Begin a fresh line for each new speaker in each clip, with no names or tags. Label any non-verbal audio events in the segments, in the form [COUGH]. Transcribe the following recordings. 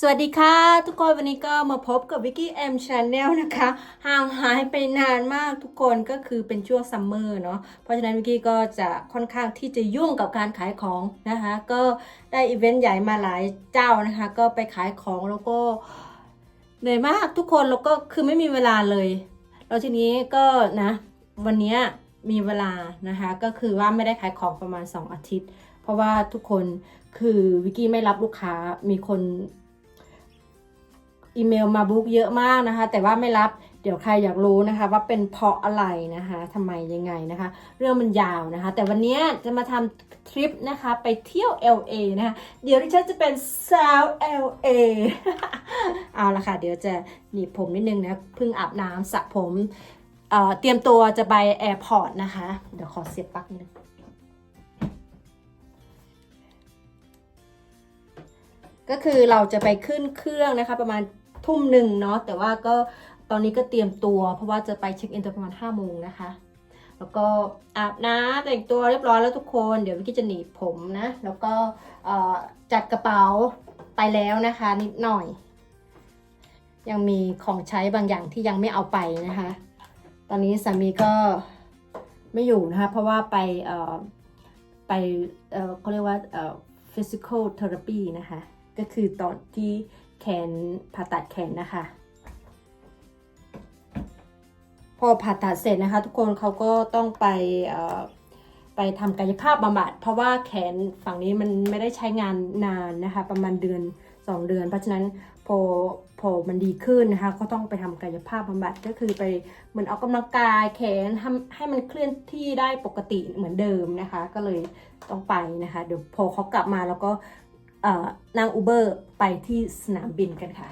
สวัสดีค่ะ ทุกคนวันนี้ก็มาพบกับวิกกี้แอมชาแนลนะคะ ห่างหายไปนานมากทุกคนก็คือเป็นช่วงซัมเมอร์เนาะเพราะฉะนั้นวิกกี้ก็จะค่อนข้างที่จะยุ่งกับการขายของนะคะ ก็ได้อีเวนต์ใหญ่มาหลายเจ้านะคะ ก็ไปขายของแล้วก็เหนื่อยมากทุกคนแล้วก็คือไม่มีเวลาเลย แล้วทีนี้ก็นะ วันนี้มีเวลานะคะ ก็คือว่าไม่ได้ขายของประมาณ 2 อาทิตย์ เพราะว่าทุกคนคือวิกกี้ไม่รับลูกค้ามีคน อีเมลมาบุ๊กเยอะมากนะคะ แต่ว่าไม่รับเดี๋ยวใครอยากรู้นะคะ ว่าเป็นเพราะอะไรนะคะทำไมยังไงนะคะ เรื่องมันยาวนะคะ แต่วันนี้จะมาทำทริปนะคะไปเที่ยว LA นะคะเดี๋ยวดิฉันจะเป็นสาว LA เอาละค่ะ เดี๋ยวจะหนีบผมนิดนึงนะเพิ่งอาบน้ำสระผมเเตรียมตัวจะไปแอร์พอร์ตนะคะ เดี๋ยวขอเสียบปลั๊กนึงก็คือเราจะไปขึ้นเครื่องนะคะประมาณ ทุ่มหนึ่งเนาะแต่ว่าก็ตอนนี้ก็เตรียมตัว เพราะว่าจะไปเช็คอินตอนประมาณ5้าโมงนะคะ แล้วก็อาบน้ำแต่งตัวเรียบร้อยแล้วทุกคนเดี๋ยววิกกี้จะหนีบผมนะ แล้วก็จัดกระเป๋าไปแล้วนะคะ นิดหน่อย ยังมีของใช้บางอย่างที่ยังไม่เอาไปนะคะ ตอนนี้สามีก็ไม่อยู่นะคะ เพราะว่าไปไปเขาเรียกว่า physical therapy นะคะ ก็คือตอนที่แขนผ่าตัดแขนนะคะ พอผ่าตัดเสร็จนะคะ ทุกคนเขาก็ต้องไปไปทำกายภาพบำบัดเพราะว่าแขนฝั่งนี้มันไม่ได้ใช้งานนานนะคะ ประมาณเดือน 2 เดือน เพราะฉะนั้นพอพอมันดีขึ้นนะคะ ก็ต้องไปทำกายภาพบำบัดก็คือไปเหมือนออกกำลังกายแขนทำให้มันเคลื่อนที่ได้ปกติเหมือนเดิมนะคะ ก็เลยต้องไปนะคะเดี๋ยวพอเขากลับมาแล้วก็ นั่งอูเบอร์ไปที่สนามบินกันค่ะ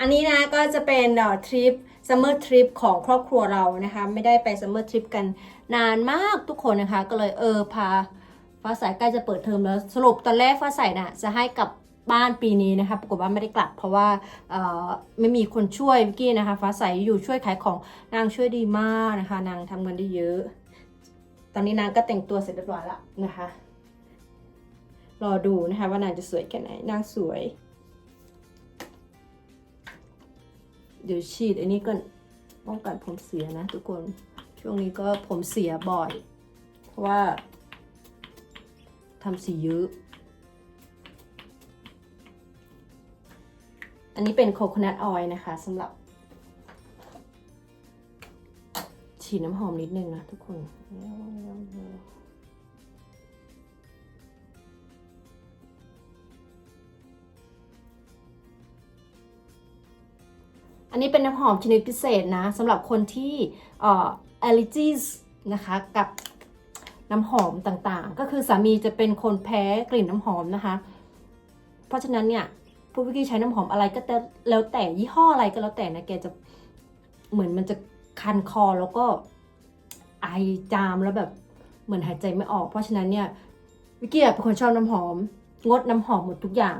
อันนี้นะก็จะเป็นทริปซัมเมอร์ทริปของครอบครัวเรานะคะ ไม่ได้ไปซัมเมอร์ทริปกันนานมากทุกคนนะคะ ก็เลยเออพาฟ้าใสใกล้จะเปิดเทอมแล้ว สรุปตอนแรกฟ้าใสน่ะจะให้กลับบ้านปีนี้นะคะปรากฏว่าไม่ได้กลับ เพราะว่าออไม่มีคนช่วยวิกกี้นะคะ ฟ้าใสอยู่ช่วยขายของนางช่วยดีมากนะคะ นางทำเงินได้เยอะ ตอนนี้นางก็แต่งตัวเสร็จเรียบร้อยแล้วนะคะ รอดูนะคะว่านางจะสวยแค่ไหน นางสวย เดี๋ยวฉีดอันนี้ก่อนป้องกันผมเสียนะทุกคน ช่วงนี้ก็ผมเสียบ่อย เพราะว่าทำสีเยอะ อันนี้เป็นโคคนัทออยล์นะคะสำหรับ ฉีดน้ำหอมนิดนึงนะทุกคนอันนี้เป็นน้ำหอมชนิดพิเศษนะสำหรับคนที่เอ่อ allergies นะคะกับน้ำหอมต่างๆ ก็คือสามีจะเป็นคนแพ้กลิ่นน้ำหอมนะคะ เพราะฉะนั้นเนี่ยผู้วิกี้ใช้น้ำหอมอะไรก็แล้วแต่ยี่ห้ออะไรก็แล้วแต่นะแกจะเหมือนมันจะ คันคอแล้วก็ไอจามแล้วแบบเหมือนหายใจไม่ออก เพราะฉะนั้นเนี่ยวิกกี้เป็นคนชอบน้ำหอม งดน้ำหอมหมดทุกอย่าง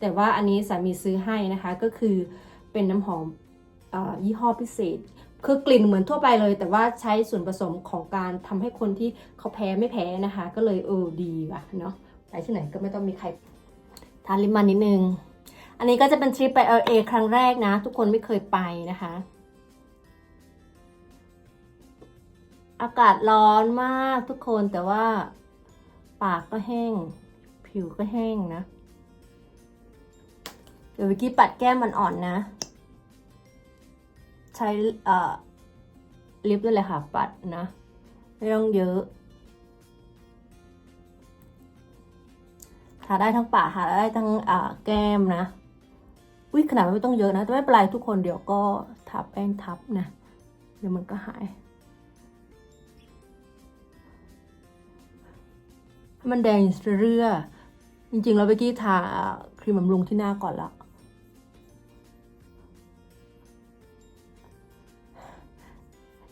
แต่ว่าอันนี้สามีซื้อให้นะคะก็คือเป็นน้ำหอมอยี่ห้อพิเศษ คือกลิ่นเหมือนทั่วไปเลย แต่ว่าใช้ส่วนผสมของการทำให้คนที่เขาแพ้ไม่แพ้นะคะ ก็เลยเออดีว่ะเนาะไปที่ไหนก็ไม่ต้องมีใครทานลิปมันนิดนึง อันนี้ก็จะเป็นทริปไป LA ครั้งแรกนะ ทุกคนไม่เคยไปนะคะ อากาศร้อนมากทุกคนแต่ว่า ปากก็แห้ง ผิวก็แห้งนะ เดี๋ยววิกกี้ปัดแก้มมันอ่อนนะ ใช้เอ่อลิปด้วยเลยค่ะ ปัดนะ ไม่ต้องเยอะทาได้ทั้งปากทาได้ทั้งอ่าแก้มนะอุ้ยขนาดไม่ต้องเยอะนะ แต่ไม่เป็นไรทุกคนเดี๋ยวก็ทับแป้งทับนะ เดี๋ยวมันก็หาย มันแดงเรื่อจริงๆแล้วเมื่อกี้ทาครีมบำรุงที่หน้าก่อนละ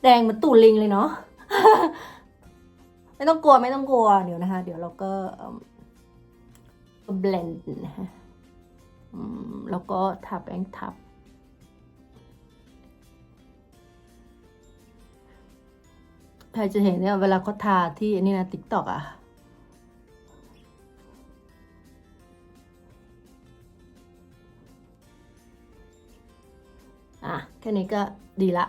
แดงเหมือนตูดลิงเลยเนาะไม่ต้องกลัวไม่ต้องกลัวเดี๋ยวนะคะ เดี๋ยวเราก็เบลนด์นะคะแล้วก็ทับแป้งทับใครจะเห็นเนี่ยเวลาเขาทาที่อันนี้นะติ๊กตอกอะ อะแค่นี้ก็ดีละ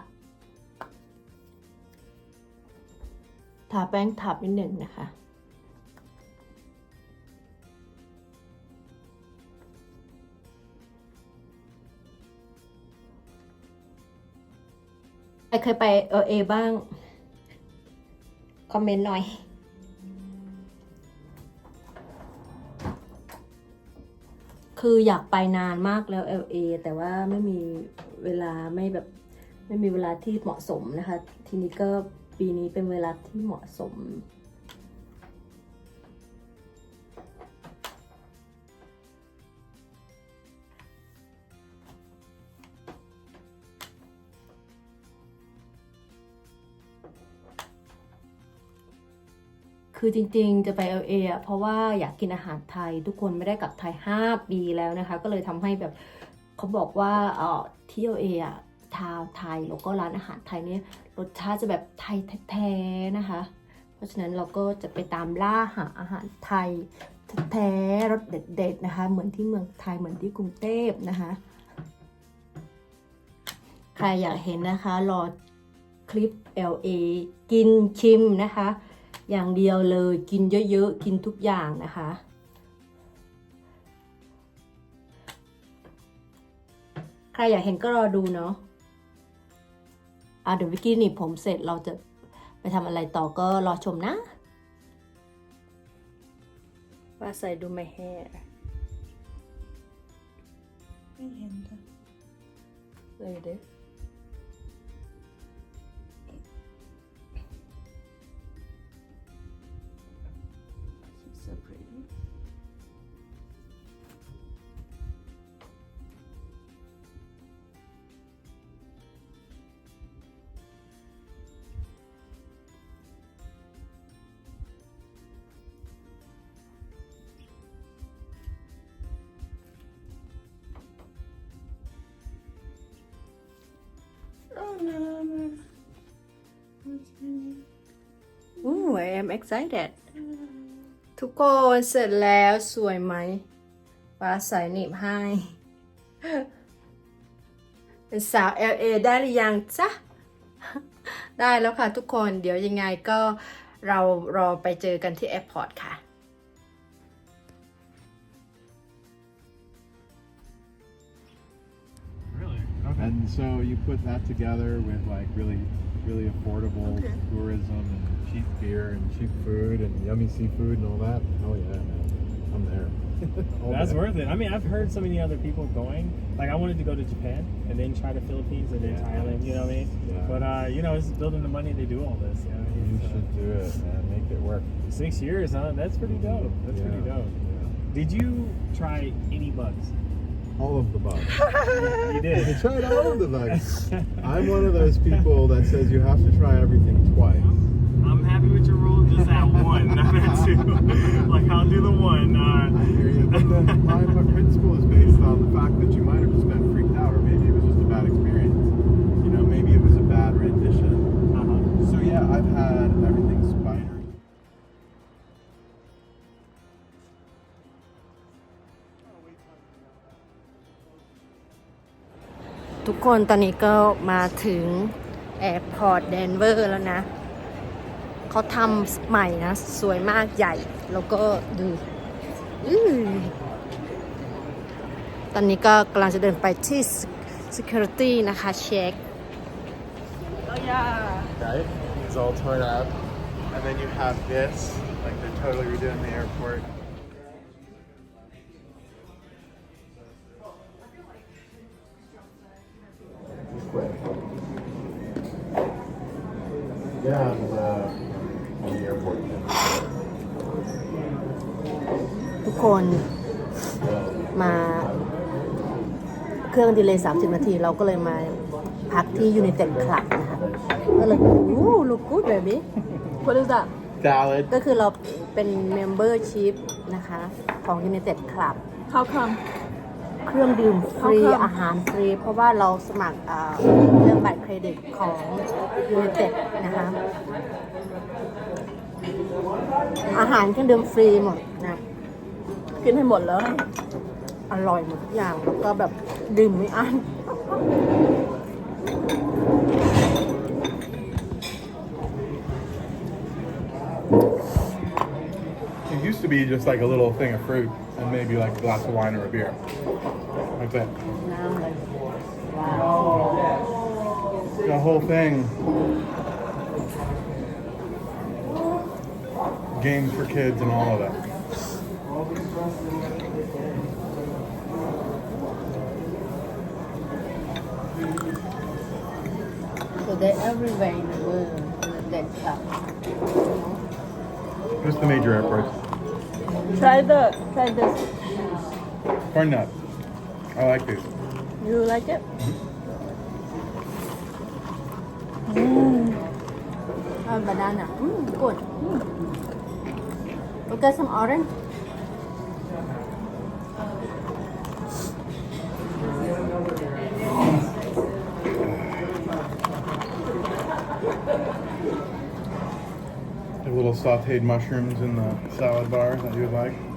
ทาแป้งทับนิดหนึ่งนะคะใครเคยไปเอเอบ้าง คอมเมนต์หน่อย คืออยากไปนานมากแล้ว LA แต่ว่าไม่มี เวลาไม่แบบไม่มีเวลาที่เหมาะสมนะคะ ทีนี้ก็ปีนี้เป็นเวลาที่เหมาะสม คือจริงๆ จะไป LA อะเพราะว่าอยากกินอาหารไทย ทุกคนไม่ได้กลับไทย 5 ปีแล้วนะคะ ก็เลยทำให้แบบเขาบอกว่าเออ ที่ LA อะทาวไทยแล้วก็ร้านอาหารไทยเนี่ยรสชาติจะแบบไทยแท้ๆนะคะ เพราะฉะนั้นเราก็จะไปตามล่าหาอาหารไทยแท้รสเด็ดๆนะคะ เหมือนที่เมืองไทยเหมือนที่กรุงเทพนะคะ ใครอยากเห็นนะคะรอคลิป LA กินชิมนะคะ อย่างเดียวเลยกินเยอะๆ กินทุกอย่างนะคะ ใครอยากเห็นก็รอดูเนาะอะเดี๋ยววิกกี้หนี่ผมเสร็จเราจะไปทำอะไรต่อก็รอชมนะ ว่าใส่ดูไม่แห่
ไม่เห็นค่ะ
เลยเด้อ She's so pretty. Am excited. ทุกคนเสร็จแล้วสวยไหมฟ้าใสหนีบให้เป็นสาว LA ได้หรือยังจ๊ะ ได้แล้วค่ะทุกคนเดี๋ยวยังไงก็เรารอไปเจอกันที่แอร์พอร์ตค่ะ
Really? Okay. And so you put that together with like really, really affordable
Okay.
tourism and cheap beer and cheap food and yummy seafood and all that. Oh yeah, man. I'm there. [LAUGHS] All
That's
day.
worth it. I mean, I've heard so many other people going. Like, I wanted to go to Japan and then try the Philippines and then
Yeah.
Thailand. You know what I mean?
Yeah.
But uh, you know, it's building the money to do all this. You know,
You
uh,
should do it, man. Make it work.
Six years, huh? That's pretty dope. That's
Yeah.
pretty dope. Did you try any bugs?
All of the bugs. [LAUGHS]
You
I
did.
tried all of the bugs. I'm one of those people that says you have to try everything twice.
I'm happy with your rule. Just at one, not at [LAUGHS] two. like I'll do the one.
I
Uh,
hear you. But then my, my principle is based on the fact that you might have just been freaked out, or maybe it was just a bad experience. You know, maybe it was a bad rendition.
uh-huh.
So yeah, I've had everything spider.
ทุกคนตอนนี้ก็มาถึงแอร์พอร์ตเดนเวอร์แล้วนะ เขาทำใหม่นะ สวยมากใหญ่ แล้วก็ดูอื้อตอนนี้ก็กำลังจะเดินไปที่ security นะคะ เช็ค
Right? It's all torn up. And then you have this, like they're totally redoing the airport.
คนมาเครื่องดีเลย30นาที เราก็เลยมาพักที่ United Club นะคะก็เลยอู้ look good baby what is that
Salad.
ก็คือเราเป็น membership นะคะ ของ United Club
How come
เครื่องดื่มฟรี
How come?
อาหารฟรี เพราะว่าเราสมัครอ่าเรื่องบัตรเครดิตของ United นะคะ อาหารเครื่องดื่มฟรีหมดนะ
กินให้หมดเลย
อร่อยหมดทุกอย่าง แล้วก็แบบดื่มไม่อั้น
It used to be just like a little thing of fruit and maybe like a glass of wine or a beer. That's it.
น้ำเลย
The whole thing. Games for kids and all of that.
So they're everywhere in the world that shop.
What's the major airport?
Try the try this.
Corn nut. I like this.
You like it?
Mm-hmm. Mm. Oh, banana. Mmm, good. Mm. Okay, some orange.
The little sauteed mushrooms in the salad bar that you would like.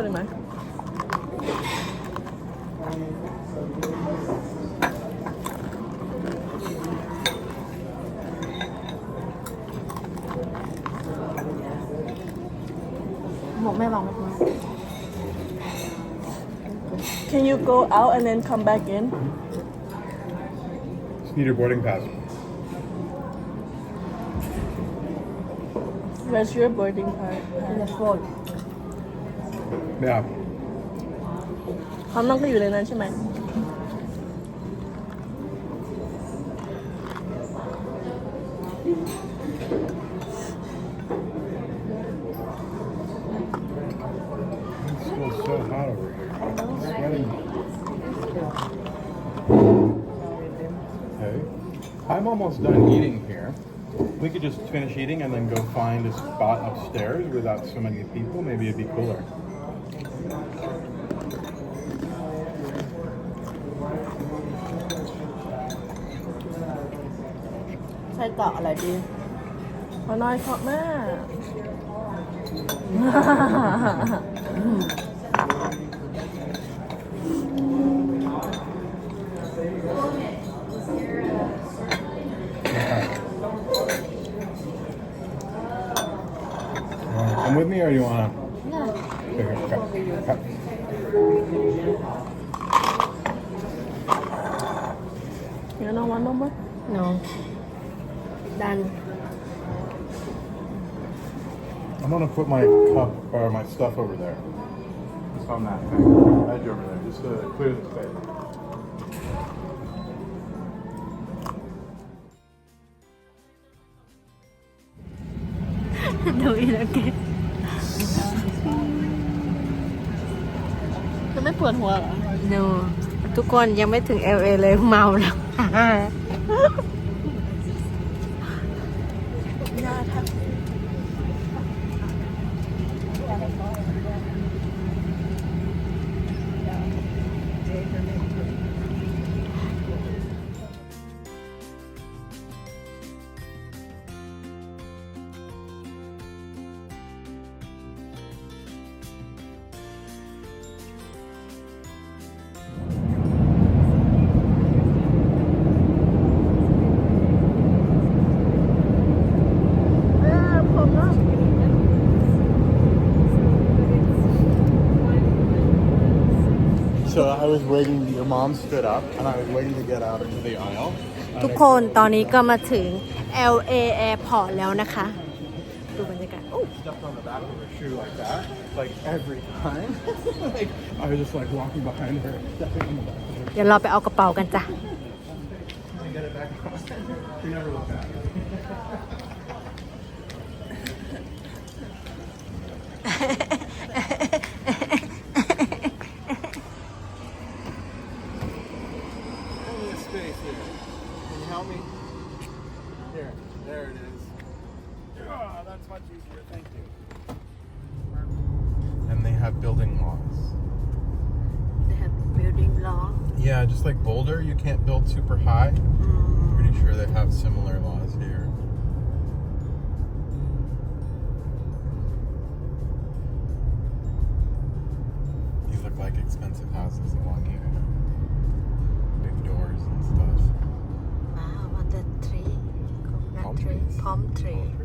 น
Can you go out and then come back in?
Just need your boarding pass.
Where's your boarding part
in the phone
Yeah.
ความนั่งก็อยู่ในนั้นใช่ไหม
It's still so hot over here. I'm sweating. Okay. I'm almost done eating here. We could just finish eating and then go find a spot upstairs without so many people. Maybe it'd be cooler.
ใช่เกาะอะไรดี
ขอน้อยชอบมา
ก I'm with me or you want ครับค
รับเดี๋ยวน้องวันน้องมั้ย
no done
I'm gonna put my cup or my stuff over there. Just on that thing. Edge over there. Just to clear the space.
ปวดหัวเหรอ
no ทุกคนยังไม่ถึง LA เลยเมาแล้ว
was waiting. Your mom stood up, and I was waiting to get out into the aisle.
ทุกคนตอนนี้ก็มาถึง LA Airport แล้วนะคะ ดูบรรยากาศโอ้
stepped on the back of her shoe like that, like every time. like I was just like walking behind her, stepping on the back of her.
เดี๋ยวเราไปเอากระเป๋ากันจ้ะ
And get it back on. she never looked back. Have building laws.
They have building law.
Yeah, just like Boulder, you can't build super high. Mm. Pretty sure they have similar laws here. These look like expensive houses along here. Big doors and stuff.
Wow, what the tree?
Palm
tree.
trees.
Palm tree.
Palm